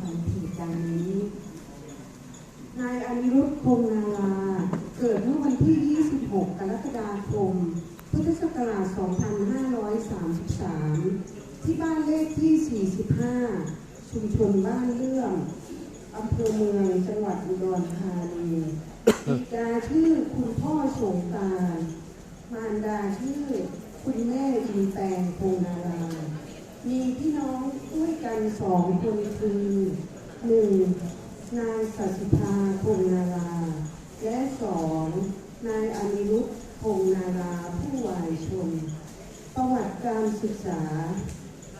สันติดังนี้ นายอนิรุทธคงนาราเกิดเมื่อวันที่ 26 กรกฎาคม พุทธศักราช 2533 ที่บ้านเลขที่ 45 ชุมชนบ้านเลื่อมอำเภอเมืองจังหวัดอุดรธานีบิดาชื่อคุณพ่อโสงการ มารดาชื่อ คุณแม่อินแปงโพนารา มีพี่น้องด้วยกันสองคนคือหนึ่งนายสัสิภาพงนารา และสองนายอนิรุทธพงนาราผู้วายชน ประวัติการศึกษา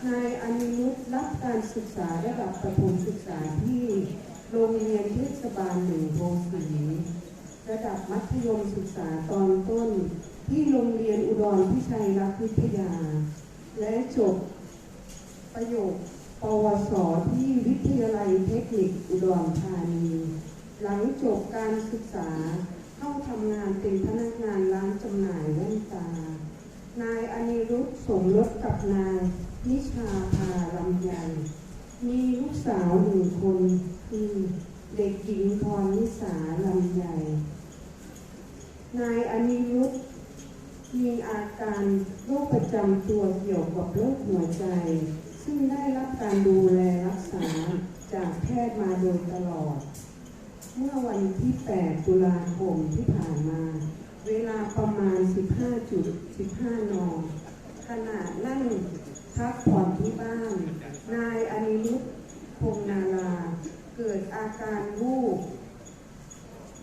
นายอนิรุทธรับการศึกษาระดับประถมศึกษาที่โรงเรียนเทศบาลหนึ่งโพสีระดับมัธยมศึกษาตอนต้น ที่โรงเรียนอุดรพิชัยรักวิทยา และจบ ประโยคปวสที่วิทยาลัยเทคนิคอุดรธานี หลังจบการศึกษาเข้าทำงานเป็นพนักงานร้านจำหน่ายแว่นตา นายอนิรุธสมรสกับนางนิชาภาลำไยมีลูกสาวหนึ่งคนคือเด็กหญิงพรนิสาลำไยนายอนิรุธมีอาการโรคประจำตัวเกี่ยวกับโรคหัวใจ ซึ่งได้รับการดูแลรักษาจากแพทย์มาโดยตลอด เมื่อวันที่ 8 ตุลาคมที่ผ่านมา เวลาประมาณ 15.15 น ขณะนั่งพักผ่อนที่บ้าน นายอนิรุทธพงนาราเกิดอาการวูบ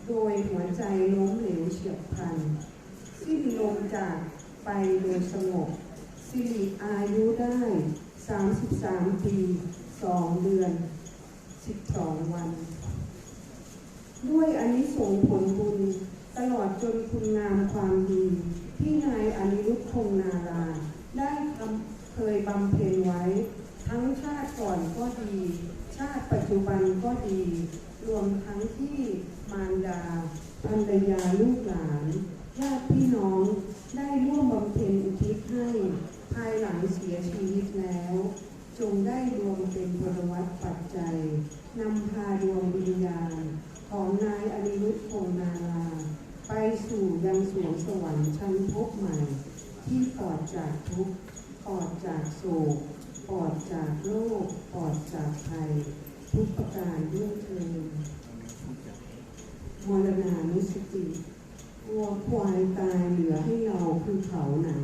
โดยหัวใจล้มเหลวเฉียบพลัน สิ้นลมจากไปโดยสงบสิริอายุได้ 33 ปี 2 เดือน 12 วัน ด้วยอานิสงส์ผลบุญ ตลอดจนคุณงามความดี ที่นายอนิรุทธคงนารา ได้ทำเคยบำเพ็ญไว้ ทั้งชาติก่อนก็ดี ชาติปัจจุบันก็ดี รวมทั้งที่มารดาภรรยาลูกหลานญาติพี่น้องได้ร่วมบำเพ็ญอุทิศให้ภายหลัง เสียชีวิตแล้ว จงได้รวมเป็นพลวัตปัจจัยนำพาดวงวิญญาณ ของนายอนิรุทธพงนาราไปสู่ยังสวงสวรรค์ชั้นภพใหม่ ที่ปลอดจากทุกข์ปลอดจากโศกปลอดจากโรคปลอดจากภัย ทุกประการด้วยเธอญมรณานุสติวัวควายตายเหลือให้เราคือเขาหนัง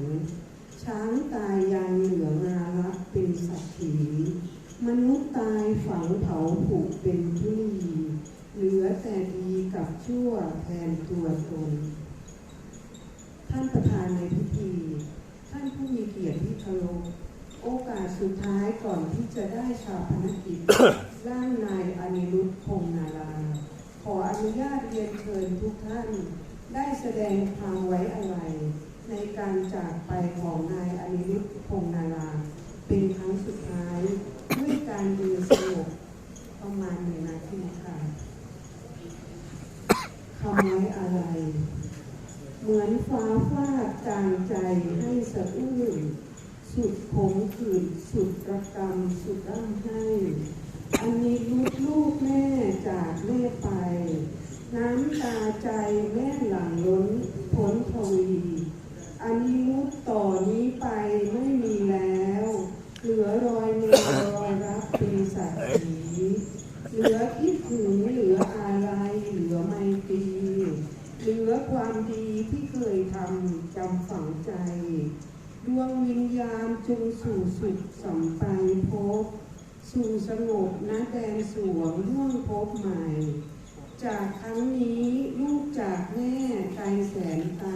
ช้างตายยังเหลือมารับเป็นสักขีมนุษย์ตายฝังเผาผูกเป็นทุลีเหลือแต่ดีกับชั่วแทนตัวตน ท่านประธานในพิธี ท่านผู้มีเกียรติที่เคารพโอกาสสุดท้ายก่อนที่จะได้ชาพนกิจ ร่างนายอนิรุทธพงษ์นารา ขออนุญาตเรียนเชิญทุกท่าน ได้แสดงความไว้อาลัยใน การจากไปของนายอนิรุทพงนาราเป็นครั้งสุดท้ายด้วยการยืนสงบประมาณหนึ่งนาทีค่ะคำไว้อาลัยเหมือนฟ้าฟาดจางใจให้สะอื้นสุดขมขื่นสุดระกำสุดร่ำให้ อันนี้ลูกลูกแม่จากแม่ไป น้ำตาใจแม่หลังล้นพ้นทวี อันนี้มุดต่อนี้ไปไม่มีแล้ว เหลือรอยเมลรอยรับป็นสัตว์สีเหลือคิดถึงเหลืออะไรเหลือไมตรีเหลือความดีที่เคยทำจำฝังใจ ดวงวิญญาณจงสู่สุดสัมปันภพสู่สงบนะแดนสวงร่วงภพใหม่ จากครั้งนี้ลูกจากแม่ไกลแสนไกล